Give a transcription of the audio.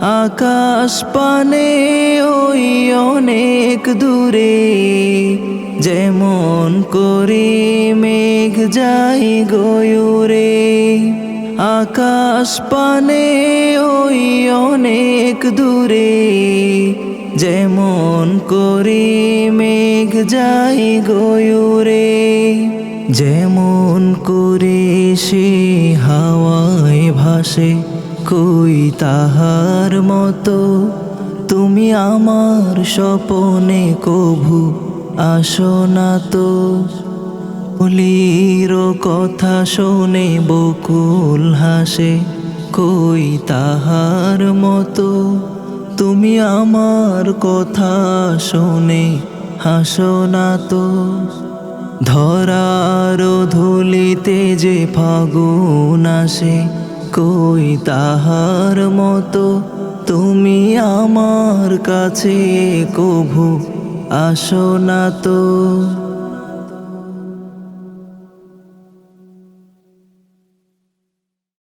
আকাশ পানে ওই অনেক দূরে যেমন করে মেঘ যাই গয়ুরে। আকাশ পানে ওই অনেক দূরে যেমন করে মেঘ যাই গয়ুরে। যেমন করে সে হাওয়ায় ভাসে কই তাহার মতো, তুমি আমার স্বপনে কভু আসো না তো। অলির কথা শোনে, বকুল হাসে, কই তাহার মতো, তুমি আমার কথা শোনে, হাসো না তো। ধরার ধুলিতে যে ফাগুন আসে কই তাহার মতো? তুমি আমার কাছে কভু আসো না তো।